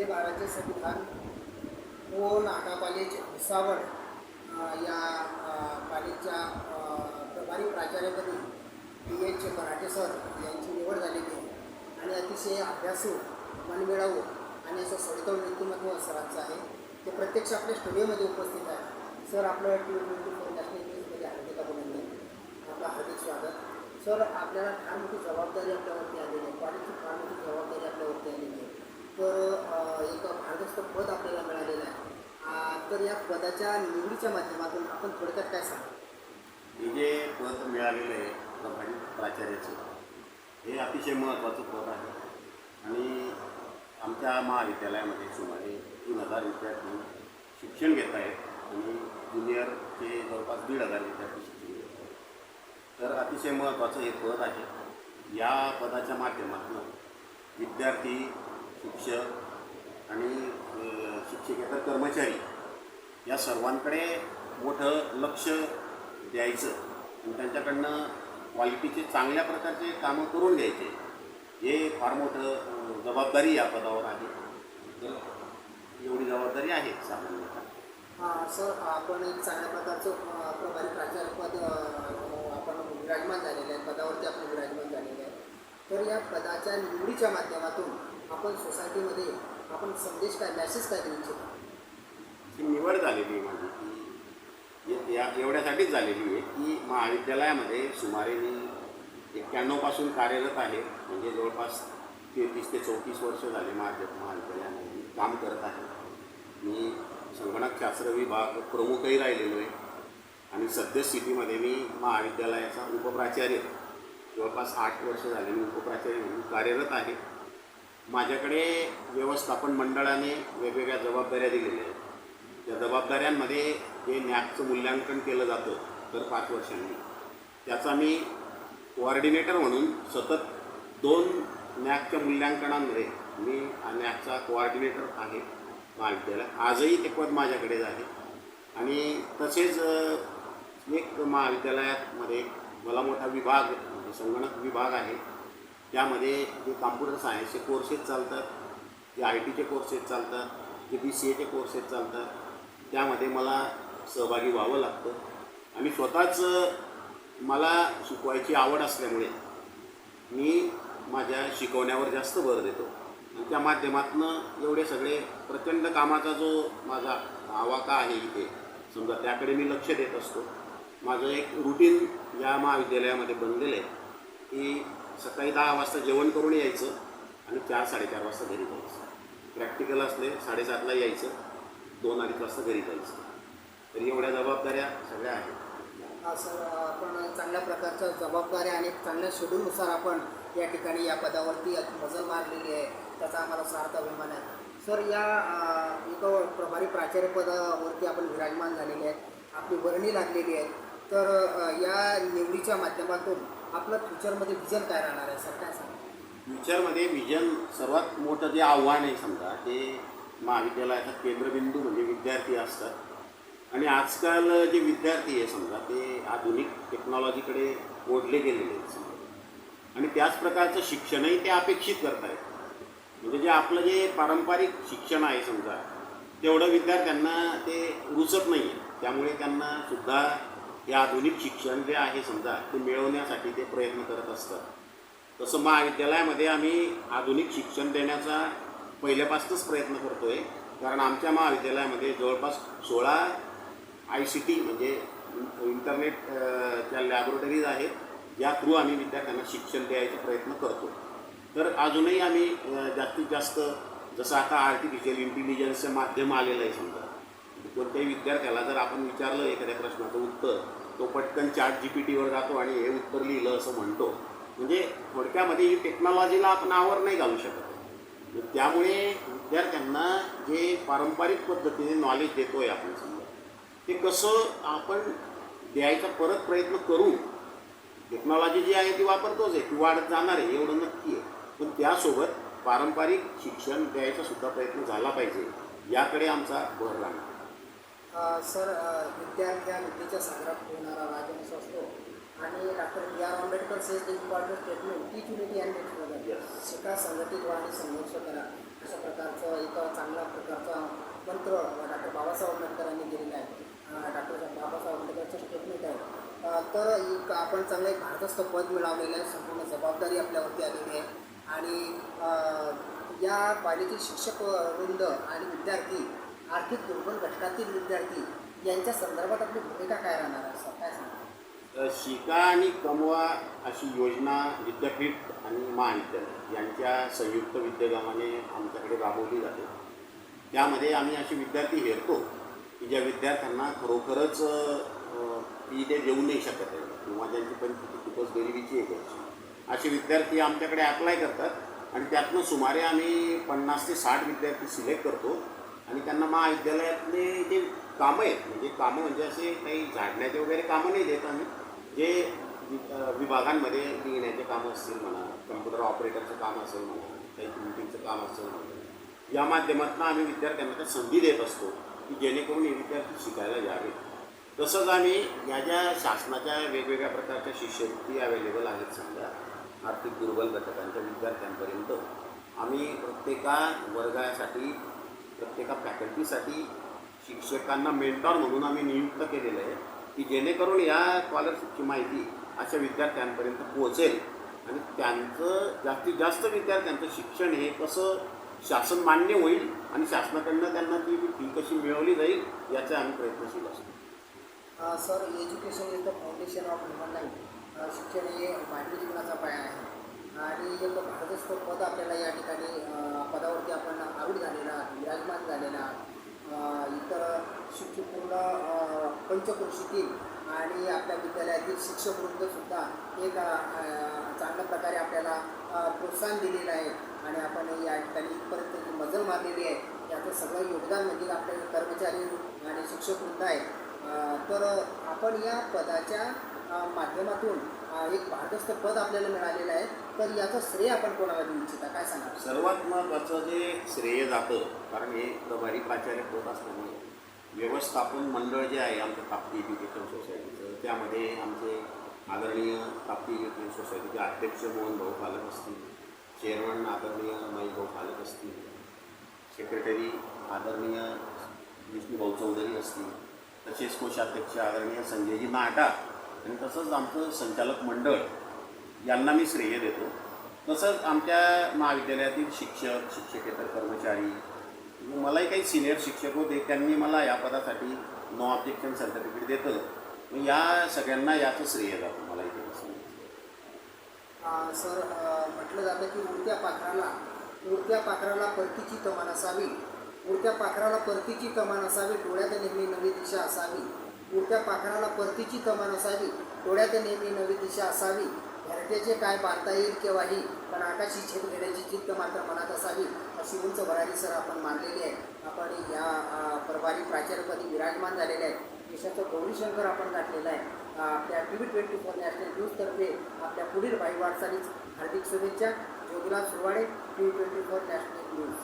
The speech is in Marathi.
जे बाराचे संविधान हो ओ नाटा कॉलेज भुसावळ या कॉलेजच्या प्रभारी प्राचार्यपदी बी. एच. मराठे सर यांची निवड झालेली आहे. आणि अतिशय अभ्यासू मनमिळावू आणि असं सडतळ व्यक्तिमत्व सरांचं आहे. ते प्रत्यक्ष आपल्या स्टुडिओमध्ये उपस्थित आहे सर आपलं टी ट्वेंटी फोर नॅशनल न्यूजमध्ये हार्दिक अभिनंदन. आपलं हार्दिक स्वागत. सर आपल्याला फार मोठी जबाबदारी आपल्यावरती आलेली आहे. कॉलेजची फार मोठी जबाबदारी आपल्यावरती आलेली आहे. तर एक भारदस्त पद आपल्याला मिळालेलं आहे. तर या पदाच्या निवडीच्या माध्यमातून आपण थोडक्यात काय सांग हे जे पद मिळालेलं आहे प्राचार्याचं हे अतिशय महत्त्वाचं पद आहे. आणि आमच्या महाविद्यालयामध्ये सुमारे तीन हजार विद्यार्थी शिक्षण घेत आहेत आणि ज्युनियरचे जवळपास दीड हजार विद्यार्थी शिक्षण घेत आहेत. तर अतिशय महत्त्वाचं हे पद आहे. या पदाच्या माध्यमातून विद्यार्थी शिक्षक आणि शिक्षकेतर कर्मचारी. या सर्वांकडे मोठं लक्ष द्यायचं आणि त्यांच्याकडनं क्वालिटीचे चांगल्या प्रकारचे कामं करून घ्यायचे हे फार मोठं जबाबदारी या पदावर आहे. तर एवढी जबाबदारी आहे सामान्यतः. हां सर आपण एक चांगल्या प्रकारचं प्रभारी प्राचार्यपद आपण विराजमान झालेलं आहे पदावरती आपण विराजमान झालेलं आहे. तर या पदाच्या निवडीच्या माध्यमातून आपण सोसायटीमध्ये आपण संदेश काय मॅसेज काय देऊ इच्छितो? ही निवड झालेली आहे माझी. की ये- या एवढ्यासाठीच झालेली आहे की महाविद्यालयामध्ये सुमारे मी एक्क्याण्णवपासून कार्यरत आहे. म्हणजे जवळपास तेहतीस ते चौतीस वर्ष झाले माझ्या महाविद्यालयामध्ये मी काम करत आहे. मी संगणकशास्त्र विभाग प्रमुखही राहिलेलो आहे. आणि सद्यस्थितीमध्ये मी महाविद्यालयाचा उपप्राचार्य. जवळपास आठ वर्ष झाले मी उपप्राचार्य म्हणून कार्यरत आहे. माझ्याकडे व्यवस्थापन मंडळाने वेगवेगळ्या जबाबदाऱ्या दिलेल्या आहेत. त्या जबाबदाऱ्यांमध्ये जे नॅकचं मूल्यांकन केलं जातं दर पाच वर्षांनी. त्याचा मी कोऑर्डिनेटर म्हणून सतत दोन नॅकच्या मूल्यांकनांमध्ये मी नॅकचा कोऑर्डिनेटर आहे महाविद्यालय. आजही ते पद माझ्याकडेच आहे. आणि तसेच एक महाविद्यालयामध्ये मला मोठा विभाग म्हणजे संगणक विभाग आहे. त्यामध्ये जे कॉम्प्युटर सायन्सचे कोर्सेस चालतात जे आय टीचे कोर्सेस चालतात जे बी सी एचे कोर्सेस चालतात त्यामध्ये मला सहभागी व्हावं लागतं. आणि स्वतःच मला शिकवायची आवड असल्यामुळे मी माझ्या शिकवण्यावर जास्त भर देतो. आणि त्या माध्यमातून एवढे सगळे प्रचंड कामाचा जो माझा आवाका आहे इथे समजा त्याकडे मी लक्ष देत असतो. माझं एक रुटीन या महाविद्यालयामध्ये बनलेलं आहे की सकाळी दहा वाजता जेवण करून यायचं आणि चार साडेचार वाजता घरी जायचं. प्रॅक्टिकल असले साडेसातला यायचं दोन अडीच वाजता घरी जायचं. तर एवढ्या जबाबदाऱ्या सगळ्या आहेत. सर आपण चांगल्या प्रकारच्या जबाबदाऱ्या आणि चांगल्या शेड्यूलनुसार आपण या ठिकाणी या पदावरती मजल मारलेली आहे. त्याचा आम्हाला सार्थ अभिमान आहे. सर या एक एका प्रभारी प्राचार्य पदावरती आपण विराजमान झालेले आहेत. आपली वर्णी लागलेली आहे तर या निवडीच्या माध्यमातून आपलं फ्युचरमध्ये विजन काय राहणार आहे? सर काय सांगा फ्युचरमध्ये विजन सर्वात मोठं जे आव्हान आहे समजा ते महाविद्यालयाचा केंद्रबिंदू म्हणजे विद्यार्थी असतात. आणि आजकाल जे विद्यार्थी आहे समजा ते आधुनिक टेक्नॉलॉजीकडे ओढले गेलेले आहेत समजा. आणि त्याच प्रकारचं शिक्षणही ते अपेक्षित करत आहेत. म्हणजे जे आपलं जे पारंपरिक शिक्षण आहे समजा तेवढं विद्यार्थ्यांना ते रुचत नाही आहे त्यामुळे त्यांना सुद्धा हे आधुनिक शिक्षण जे आहे समजा ते मिळवण्यासाठी ते प्रयत्न करत असतात. तसं महाविद्यालयामध्ये आम्ही आधुनिक शिक्षण देण्याचा पहिल्यापासूनच प्रयत्न करतो आहे कारण आमच्या महाविद्यालयामध्ये जवळपास सोळा आय सी टी म्हणजे इंटरनेट त्या लॅबोरेटरीज आहेत. ज्या थ्रू आम्ही विद्यार्थ्यांना शिक्षण द्यायचा प्रयत्न करतो. तर अजूनही आम्ही जास्तीत जास्त जसं आता आर्टिफिशियल इंटेलिजन्सचं माध्यम आलेलं आहे समजा कोणत्याही विद्यार्थ्याला जर आपण विचारलं एखाद्या प्रश्नाचं उत्तर तो पटकन चार्ट जी पी टीवर जातो आणि हे उत्तर लिहिलं असं म्हणतो. म्हणजे थोडक्यामध्ये ही टेक्नॉलॉजीला आपण आवर नाही घालू शकत. त्यामुळे विद्यार्थ्यांना जे पारंपरिक पद्धतीने नॉलेज देतोय आपण समजा ते कसं आपण द्यायचा परत प्रयत्न करू टेक्नॉलॉजी जी आहे ती वापरतोच आहे ती वाढत जाणार आहे एवढं नक्की आहे. पण त्यासोबत पारंपरिक शिक्षण द्यायचा सुद्धा प्रयत्न झाला पाहिजे याकडे आमचा भर राहणार. सर विद्यार्थ्या विद्येच्या सागरात पोहणारा राजहंस असतो. आणि doctor B R Ambedkar statement, teach unity and make brother. Yes. शिका संघटित व्हा आणि संघर्ष करा. अशा प्रकारचं एक चांगला प्रकारचा मंत्र डॉक्टर बाबासाहेब आंबेडकरांनी दिलेला आहे. डॉक्टर बाबासाहेब आंबेडकरचं स्टेटमेंट आहे. तर एक आपण चांगलं एक भारदस्त पद मिळवलेलं आहे. संपूर्ण जबाबदारी आपल्यावरती आलेली आहे. आणि या पालिकेतील शिक्षक वृंद आणि विद्यार्थी आर्थिक दुर्बल घटकातील विद्यार्थी यांच्या संदर्भात आपली भूमिका काय राहणार आहे? सर काय सांगणार शिका आणि कमवा अशी योजना विद्यापीठ आणि महाविद्यालय यांच्या संयुक्त विद्यमाने आमच्याकडे राबवली जाते. त्यामध्ये आम्ही असे विद्यार्थी हेरतो की ज्या विद्यार्थ्यांना खरोखरच ती फी ते देऊ नाही शकत आहे किंवा ज्यांची परिस्थिती खूपच गरिबीची आहे असे विद्यार्थी आमच्याकडे अप्लाय करतात आणि त्यातनं सुमारे आम्ही पन्नास ते साठ विद्यार्थी सिलेक्ट करतो. आणि त्यांना महाविद्यालयातले जे कामं आहेत म्हणजे कामं म्हणजे असे काही झाडण्याचे वगैरे कामं नाही देत आम्ही. जे वि- विभागांमध्ये लिहिण्याचे कामं असतील म्हणा कम्प्युटर ऑपरेटरचं काम असेल म्हणा काही प्रिंटिंगचं काम असेल म्हणा या माध्यमातून आम्ही विद्यार्थ्यांना त्या संधी देत असतो की जेणेकरून हे विद्यार्थी शिकायला यावे तसंच आम्ही या ज्या शासनाच्या वेगवेगळ्या प्रकारच्या शिष्यवृत्ती अवेलेबल आहेत समजा आर्थिक दुर्बल घटकांच्या विद्यार्थ्यांपर्यंत आम्ही प्रत्येका वर्गासाठी प्रत्येका फॅकल्टीसाठी शिक्षकांना मेंटॉर म्हणून आम्ही नियुक्त केलेलं आहे की जेणेकरून या स्कॉलरशिपची माहिती अशा विद्यार्थ्यांपर्यंत पोहोचेल. आणि त्यांचं जास्तीत जास्त विद्यार्थ्यांचं शिक्षण हे कसं शासन मान्य होईल आणि शासनाकडनं त्यांना ती फी कशी मिळवली जाईल याचा आम्ही प्रयत्नशील असतो. Sir education is the foundation of human life शिक्षण हे मानवी जीवनाचा पाया आहे. आणि पद आपल्याला या ठिकाणी पदावरती आपण आरूढ झालेला आहात, विराजमान झालेला आहात. इतर शिक्षकपूर्ण पंचकृषीतील आणि आपल्या विद्यालयातील शिक्षकवृंदसुद्धा एक चांगल्या प्रकारे आपल्याला प्रोत्साहन दिलेलं आहे आणि आपण या ठिकाणी इथपर्यंत जी मजल मारलेली आहे याचं सगळं योगदान म्हणजे आपले कर्मचारी आणि शिक्षकवृंद आहे तर आपण या पदाच्या माध्यमातून एक भारदस्त पद आपल्याला मिळालेलं आहे तर याचं श्रेय आपण कोणाला देऊ इच्छिता? काय सांगा सर्वात महत्त्वाचं जे श्रेय जातं कारण हे प्रभारी प्राचार्य होत असल्यामुळे व्यवस्थापन मंडळ जे आहे आमचं ताप्ती एज्युकेशन सोसायटीचं त्यामध्ये आमचे आदरणीय ताप्ती एज्युकेशन सोसायटीचे अध्यक्ष मोहन भाऊ पालक असतील चेअरमन आदरणीय महेश भाऊ पालक असतील सेक्रेटरी आदरणीय विष्णूभाऊ चौधरी असतील तसेच कोषाध्यक्ष आदरणीय संजयजी नाटा आणि तसंच आमचं संचालक मंडळ यांना मी श्रेय देतो. तसंच आमच्या महाविद्यालयातील शिक्षक शिक्षकेतर कर्मचारी मलाही काही सिनियर शिक्षक होते त्यांनी मला या पदासाठी नो ऑब्जेक्शन सर्टिफिकेट देतं. मग या सगळ्यांना याचं श्रेय जातं मला इथे असं सर म्हटलं जातं की उडत्या पाखराला उडत्या पाखराला परतीची कमान असावी. उडत्या पाखराला परतीची कमान असावी डोळ्यात नेहमी नवी दिशा असावी. उडत्या पाखराला परतीची कमान असावी डोळ्यात नेहमी नवी दिशा असावी. घरट्याचे काय बांधता येईल केव्हाही पण आकाशी छेद घेण्याची जिद्द मात्र मनात असावी अशी उंच भरारी सर आपण मानलेली आहे. आपण या प्रभारी प्राचार्यपदी विराजमान झालेले आहेत. देशाचं गौरीशंकर आपण गाठलेलं आहे. आपल्या T V twenty four national न्यूजतर्फे आपल्या पुढील भाई हार्दिक शुभेच्छा. Jyotiraj Surwade T V twenty four national news.